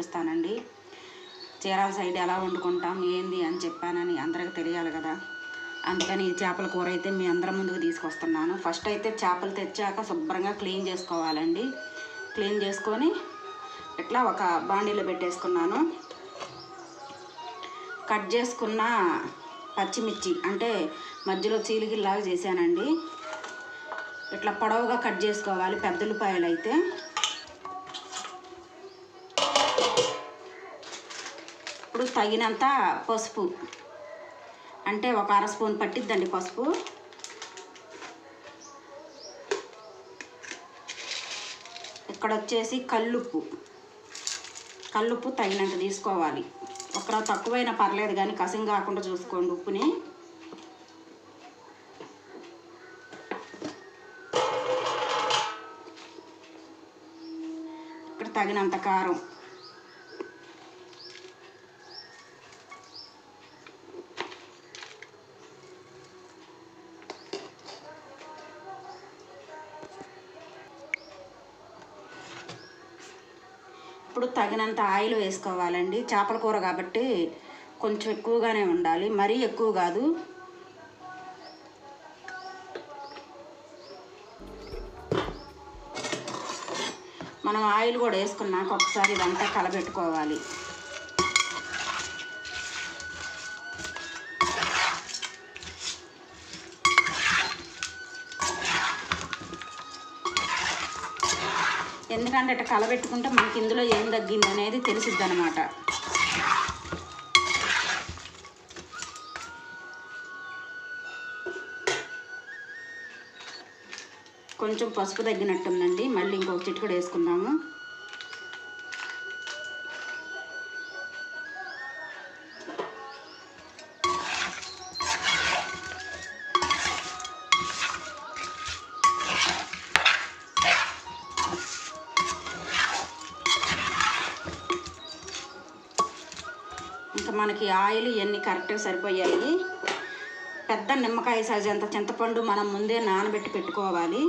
చూపిస్తానండి. చీరాల సైడ్ ఎలా వండుకుంటాం ఏంది అని చెప్పానని అందరికి తెలియాలి కదా. అందుకని ఈ చేపల కూర అయితే మీ అందరం ముందుకు తీసుకొస్తున్నాను. ఫస్ట్ అయితే చేపలు తెచ్చాక శుభ్రంగా క్లీన్ చేసుకోవాలండి. క్లీన్ చేసుకొని ఇట్లా ఒక బాండీలో పెట్టేసుకున్నాను. కట్ చేసుకున్న పచ్చిమిర్చి అంటే మధ్యలో చీలిగిల్లాగా చేశానండి. ఇట్లా పొడవుగా కట్ చేసుకోవాలి పెద్ద ఉల్లిపాయలు అయితే. ఇప్పుడు తగినంత పసుపు. అంటే ఒక అర స్పూన్ పట్టిద్దండి పసుపు. ఇక్కడ వచ్చేసి కల్లుప్పు. కల్లుప్పు తగినంత తీసుకోవాలి. ఒకరా తక్కువైనా పర్లేదు కానీ కసిం కాకుండా చూసుకోండి ఉప్పుని. ఇక్కడ తగినంత కారం. తగినంత ఆయిల్ వేసుకోవాలండి. చేపల కూర కాబట్టి కొంచెం ఎక్కువగానే ఉండాలి. మరీ ఎక్కువ కాదు. మనం ఆయిల్ కూడా వేసుకున్నాక ఒకసారి ఇదంతా కలబెట్టుకోవాలి. ఎందుకంటే అట్లా కలబెట్టుకుంటే మనకి ఇందులో ఏం తగ్గింది అనేది తెలిసిద్ది అనమాట కొంచెం పసుపు తగ్గినట్టుందండి. మళ్ళీ ఇంకొక కూడా వేసుకుందాము. ఇంకా మనకి ఆయిల్ ఇవన్నీ కరెక్ట్గా సరిపోయాయి. పెద్ద నిమ్మకాయ సైజ్ అంత చింతపండు మనం ముందే నానబెట్టి పెట్టుకోవాలి.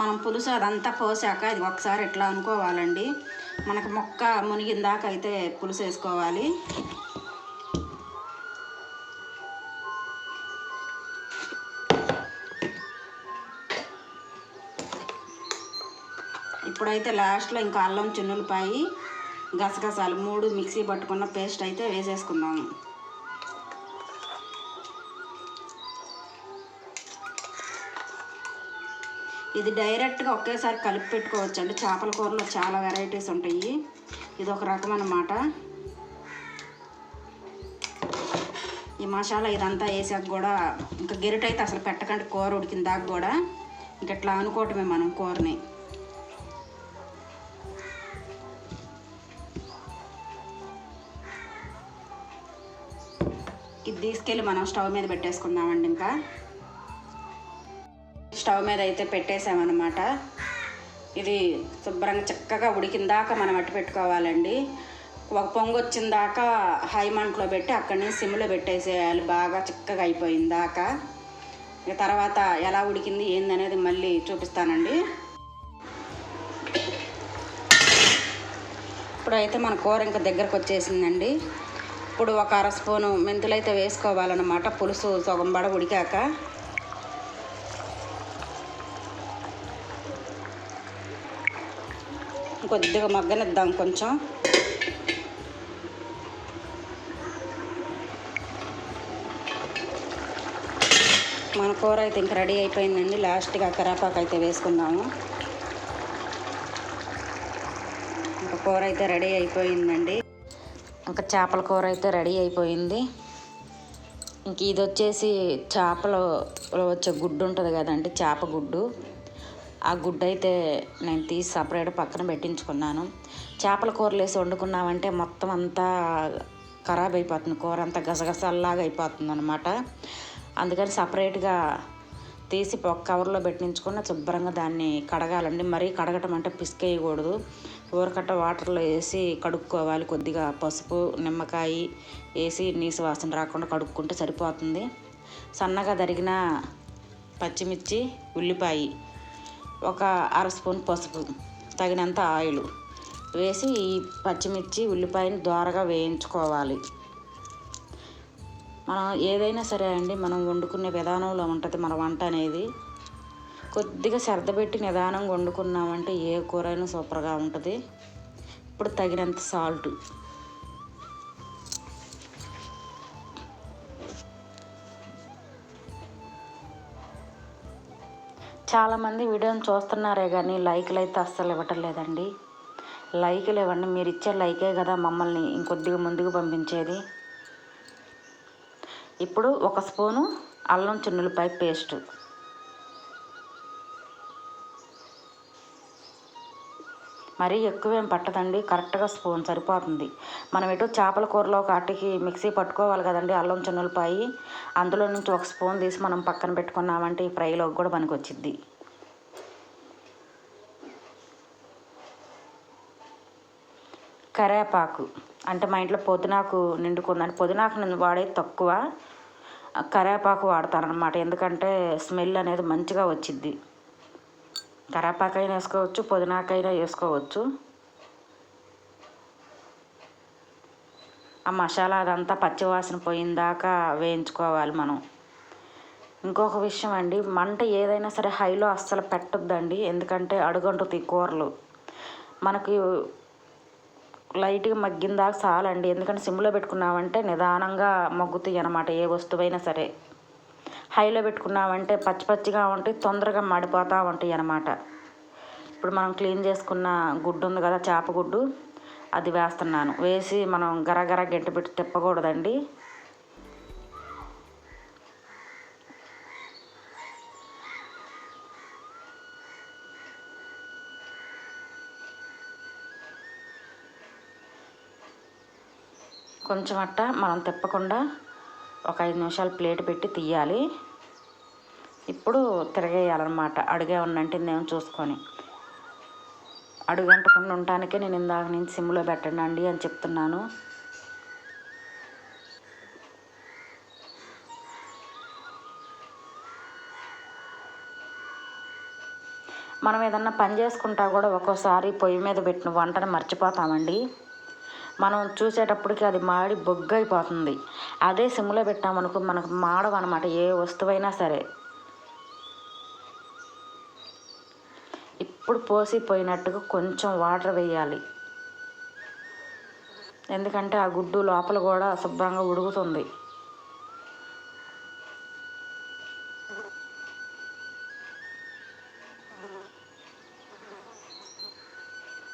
మనం పులుసు అదంతా పోసాక ఇది ఒకసారి ఇట్లా అనుకోవాలండి. మనకు మొక్క మునిగిందాక అయితే పులుసు వేసుకోవాలి. ఇప్పుడైతే లాస్ట్లో ఇంకా అల్లం చిన్నులపాయి గసగసాలు మూడు మిక్సీ పట్టుకున్న పేస్ట్ అయితే వేసేసుకుందాము ఇది డైరెక్ట్గా ఒకేసారి కలిపి పెట్టుకోవచ్చు అండి చేపల కూరలో చాలా వెరైటీస్ ఉంటాయి. ఇది ఒక రకం అన్నమాట ఈ మసాలా ఇదంతా వేసాక కూడా ఇంకా గెరిట అయితే అసలు పెట్టకండి. కూర ఉడికిన దాకా కూడా ఇంక ఇట్లా అనుకోవటమే మనం కూరని. ఇది తీసుకెళ్ళి మనం స్టవ్ మీద పెట్టేసుకుందామండి ఇంకా. స్టవ్ మీద అయితే పెట్టేసామన్నమాట ఇది శుభ్రంగా చక్కగా ఉడికిందాక మనం అట్టు పెట్టుకోవాలండి. ఒక పొంగు వచ్చిన దాకా హై మంటలో పెట్టి అక్కడి నుంచి సిమ్లో పెట్టేసేయాలి. బాగా చిక్కగా అయిపోయిన దాకా. ఇక తర్వాత ఎలా ఉడికింది ఏందనేది మళ్ళీ చూపిస్తానండి. ఇప్పుడైతే మన కూర ఇంకా దగ్గరకు వచ్చేసిందండి. ఇప్పుడు ఒక అర స్పూను మెంతులు అయితే వేసుకోవాలన్నమాట. పులుసు సగం బడ ఉడికాక. కొద్దిగా మగ్గనిద్దాం కొంచెం. మన కూర అయితే ఇంక రెడీ అయిపోయిందండి. లాస్ట్గా కరాపాకు అయితే వేసుకుందాము. ఒక కూర అయితే రెడీ అయిపోయిందండి. ఒక చేపల కూర అయితే రెడీ అయిపోయింది. ఇంక ఇది వచ్చేసి చేపలు వచ్చే గుడ్డు ఉంటుంది కదండి చేప గుడ్డు. ఆ గుడ్డ అయితే నేను తీసి సపరేట్ పక్కన పెట్టించుకున్నాను. చేపల కూరలు వేసి వండుకున్నామంటే మొత్తం అంతా ఖరాబ్ అయిపోతుంది కూర అంతా గసగసల్లాగా అయిపోతుంది అనమాట అందుకని సపరేట్గా తీసి ఒక కవర్లో పెట్టించుకున్న శుభ్రంగా దాన్ని కడగాలండి. మరీ కడగటం అంటే పిసికేయకూడదు. ఊరకట్ట వాటర్లో వేసి కడుక్కోవాలి. కొద్దిగా పసుపు నిమ్మకాయ వేసి నీసు వాసన రాకుండా కడుక్కుంటే సరిపోతుంది. సన్నగా తరిగిన పచ్చిమిర్చి ఉల్లిపాయ ఒక అర స్పూన్ పసుపు తగినంత ఆయిల్ వేసి ఈ పచ్చిమిర్చి ఉల్లిపాయని దోరగా వేయించుకోవాలి. మనం ఏదైనా సరే అండి మనం వండుకునే విధానంలో ఉంటుంది మన వంట అనేది. కొద్దిగా శ్రద్ధ పెట్టి నిదానంగా వండుకున్నామంటే ఏ కూర అయినా సూపర్గా ఉంటుంది. ఇప్పుడు తగినంత సాల్ట్ చాలామంది వీడియోని చూస్తున్నారే కానీ లైక్లు అయితే అస్సలు ఇవ్వటం లేదండి. లైక్లు ఇవ్వండి. మీరు ఇచ్చే లైకే కదా మమ్మల్ని ఇంకొద్దిగా ముందుకు పంపించేది. ఇప్పుడు ఒక స్పూను అల్లం చిన్నులపాయ పేస్టు. మరీ ఎక్కువేం పట్టదండి. కరెక్ట్గా స్పూన్ సరిపోతుంది. మనం ఎటు చేపల కూరలో కాటికి మిక్సీ పట్టుకోవాలి కదండి అల్లం చిన్నులపాయి. అందులో నుంచి ఒక స్పూన్ తీసి మనం పక్కన పెట్టుకున్నామంటే ఈ ఫ్రైలోకి కూడా పనికి వచ్చిద్ది కరేపాకు. అంటే మా ఇంట్లో పుదీనాకు నిండుకుందండి పుదీనాకు నేను వాడేది తక్కువ కరేపాకు వాడతానమాట ఎందుకంటే స్మెల్ అనేది మంచిగా వచ్చిద్ది. కరాపాకైనా వేసుకోవచ్చు పుదీనాకైనా వేసుకోవచ్చు. ఆ మసాలా అదంతా పచ్చివాసన పోయిందాకా వేయించుకోవాలి మనం. ఇంకొక విషయం అండి మంట ఏదైనా సరే హైలో అస్సలు పెట్టొద్దండి. ఎందుకంటే అడుగంటుతాయి కూరలు. మనకి లైట్గా మగ్గిన దాకా చాలండి. ఎందుకంటే సిమ్లో పెట్టుకున్నామంటే నిదానంగా మగ్గుతాయి అన్నమాట ఏ వస్తువైనా సరే. హైలో పెట్టుకున్నామంటే పచ్చి పచ్చిగా ఉంటాయి తొందరగా మడిపోతూ ఉంటాయి అన్నమాట. ఇప్పుడు మనం క్లీన్ చేసుకున్న గుడ్డు ఉంది కదా చేప గుడ్డు అది వేస్తున్నాను. వేసి మనం గరగర గట్టి పెట్టి తిప్పకూడదండి. కొంచెం అట్ట మనం తిప్పకుండా ఒక ఐదు నిమిషాలు ప్లేట్ పెట్టి తీయాలి. ఇప్పుడు తిరగేయాలన్నమాట. అడుగే ఉన్నంటే నేను చూసుకొని. అడుగంటకుండా ఉండటానికే నేను ఇందాక నుంచి సిమ్లో పెట్టండి అండి అని చెప్తున్నాను. మనం ఏదన్నా పని చేసుకుంటా కూడా ఒక్కోసారి పొయ్యి మీద పెట్టిన వంటను మర్చిపోతామండి. మనం చూసేటప్పటికి అది మాడి బొగ్గైపోతుంది. అయిపోతుంది అదే సిమ్లో పెట్టామనుకో మనకు మాడవన్నమాట ఏ వస్తువైనా సరే. ఇప్పుడు పోసిపోయినట్టుగా కొంచెం వాటర్ వేయాలి. ఎందుకంటే ఆ గుడ్డు లోపల కూడా శుభ్రంగా ఉడుకుతుంది.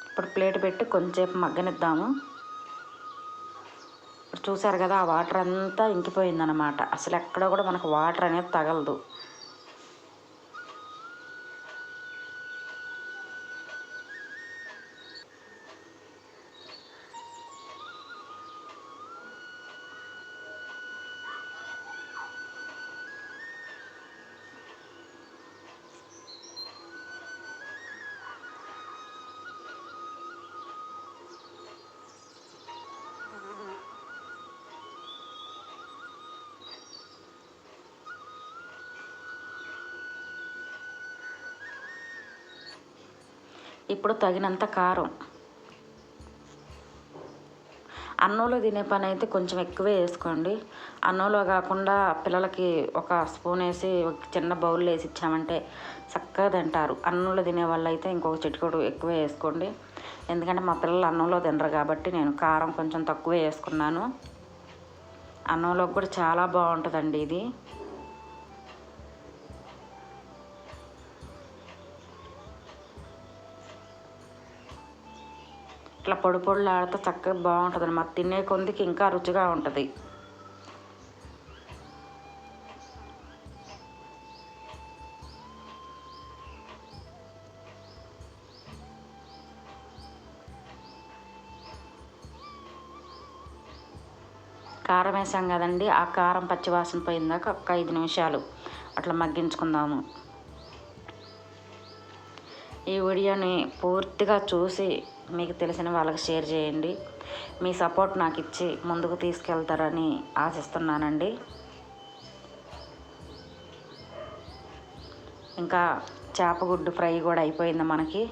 ఇప్పుడు ప్లేట్ పెట్టి కొంచెంసేపు మగ్గనిద్దాము. చూసారు కదా ఆ వాటర్ అంతా ఇంకిపోయిందనమాట అసలు ఎక్కడ కూడా మనకు వాటర్ అనేది తగలదు. ఇప్పుడు తగినంత కారం. అన్నంలో తినే పని అయితే కొంచెం ఎక్కువే వేసుకోండి అన్నంలో కాకుండా పిల్లలకి ఒక స్పూన్ వేసి ఒక చిన్న బౌల్లో వేసి ఇచ్చామంటే చక్కగా తింటారు. అన్నంలో తినే వాళ్ళు అయితే ఇంకొక చిటికెడు ఎక్కువే వేసుకోండి. ఎందుకంటే మా పిల్లలు అన్నంలో తినరు కాబట్టి నేను కారం కొంచెం తక్కువే వేసుకున్నాను. అన్నంలోకి కూడా చాలా బాగుంటుందండి ఇది. ఇట్లా పొడి పొడిలాడితే చక్కగా బాగుంటుంది అనమాట తినే కొందికి ఇంకా రుచిగా ఉంటుంది. కారం వేసాం కదండి. ఆ కారం పచ్చివాసన పోయిందాక ఒక ఐదు నిమిషాలు అట్లా మగ్గించుకుందాము. ఈ వీడియోని పూర్తిగా చూసి మీకు తెలిసిన వాళ్ళకి షేర్ చేయండి. మీ సపోర్ట్ నాకు ఇచ్చి ముందుకు తీసుకెళ్తారని ఆశిస్తున్నానండి. ఇంకా చేపగుడ్డు ఫ్రై కూడా అయిపోయింది మనకి.